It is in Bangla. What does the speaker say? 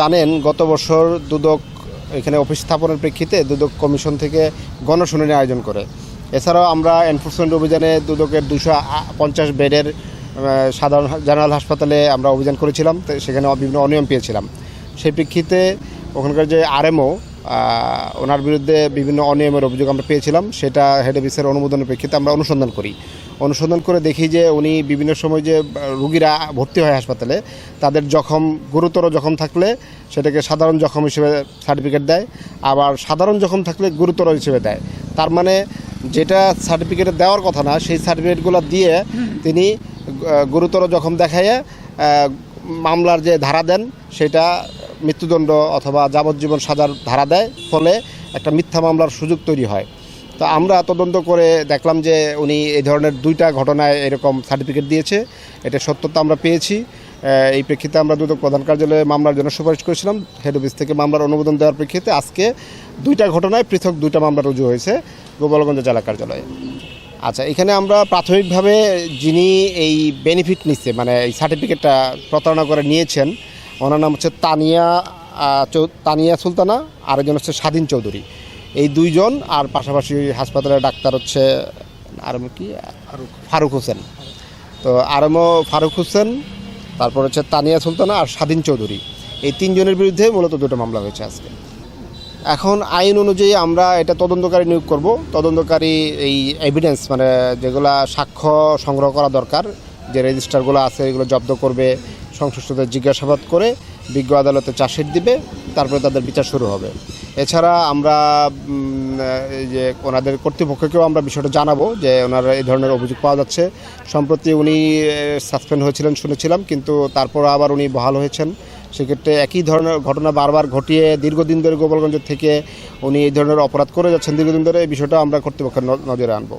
জানেন, গত বছর দুদক এখানে অফিস স্থাপনের প্রেক্ষিতে দুদক কমিশন থেকে গণশুনানি আয়োজন করে। এছাড়াও আমরা এনফোর্সমেন্ট অভিযানে দুদকের দুশো পঞ্চাশ বেডের সাধারণ জেনারেল হাসপাতালে আমরা অভিযান করেছিলাম সেখানে বিভিন্ন অনিয়ম পেয়েছিলাম। সেই প্রেক্ষিতে ওখানকার যে আরএমও ওনার বিরুদ্ধে বিভিন্ন অনিয়মের অভিযোগ আমরা পেয়েছিলাম, সেটা হেড অফিসের অনুমোদনের প্রেক্ষিতে আমরা অনুসন্ধান করি। অনুসন্ধান করে দেখি যে উনি বিভিন্ন সময় যে রুগীরা ভর্তি হয় হাসপাতালে, তাদের জখম, গুরুতর জখম থাকলে সেটাকে সাধারণ জখম হিসেবে সার্টিফিকেট দেয়, আবার সাধারণ জখম থাকলে গুরুতর হিসেবে দেয়। তার মানে যেটা সার্টিফিকেটে দেওয়ার কথা না, সেই সার্টিফিকেটগুলো দিয়ে তিনি গুরুতর জখম দেখাইয়ে মামলার যে ধারা দেন, সেটা মৃত্যুদণ্ড অথবা যাবজ্জীবন সাজার ধারা দেয়, ফলে একটা মিথ্যা মামলার সুযোগ তৈরি হয়। তো আমরা তদন্ত করে দেখলাম যে উনি এই ধরনের দুইটা ঘটনায় এরকম সার্টিফিকেট দিয়েছে। এটা সত্যতা আমরা পেয়েছি। এই প্রেক্ষিতে আমরা দুদক প্রধান কার্যালয়ে মামলার জন্য সুপারিশ করেছিলাম। হেড অফিস থেকে মামলার অনুমোদন দেওয়ার প্রেক্ষিতে আজকে দুইটা ঘটনায় পৃথক দুইটা মামলা রুজু হয়েছে গোপালগঞ্জ জেলা কার্যালয়ে। আচ্ছা এখানে আমরা প্রাথমিকভাবে যিনি এই বেনিফিট নিচ্ছে মানে এই সার্টিফিকেটটা প্রতারণা করে নিয়েছেন ওনার নাম হচ্ছে তানিয়া তানিয়া সুলতানা আর একজন হচ্ছে স্বাধীন চৌধুরী। এই দুইজন আর পাশাপাশি হাসপাতালের ডাক্তার হচ্ছে আর কি? ফারুক। হোসেন। তো আরমও ফারুক হোসেন তারপর হচ্ছে তানিয়া সুলতানা আর স্বাধীন চৌধুরী। এই তিনজনের বিরুদ্ধে মূলত দুটো মামলা হয়েছে আজকে। এখন আইন অনুযায়ী আমরা এটা তদন্তকারী নিয়োগ করব। তদন্তকারী এই এভিডেন্স মানে যেগুলা সাক্ষ্য সংগ্রহ করা দরকার যে রেজিস্টারগুলো আছে এগুলো জব্দ করবে সংশ্লিষ্টদের জিজ্ঞাসাবাদ করে বিজ্ঞ আদালতে চার্জশিট দিবে, তারপরে তাদের বিচার শুরু হবে। এছাড়া আমরা যে ওনাদের কর্তৃপক্ষকেও আমরা বিষয়টা জানাব যে ওনার এই ধরনের অভিযোগ পাওয়া যাচ্ছে। সম্প্রতি উনি সাসপেন্ড হয়েছিলেন শুনেছিলাম, কিন্তু তারপর আবার উনি বহাল হয়েছেন। সেক্ষেত্রে একই ধরনের ঘটনা বারবার ঘটিয়ে দীর্ঘদিন ধরে গোপালগঞ্জ থেকে উনি এই ধরনের অপরাধ করে যাচ্ছেন। দীর্ঘদিন ধরে এই বিষয়টা আমরা কর্তৃপক্ষের নজরে আনব।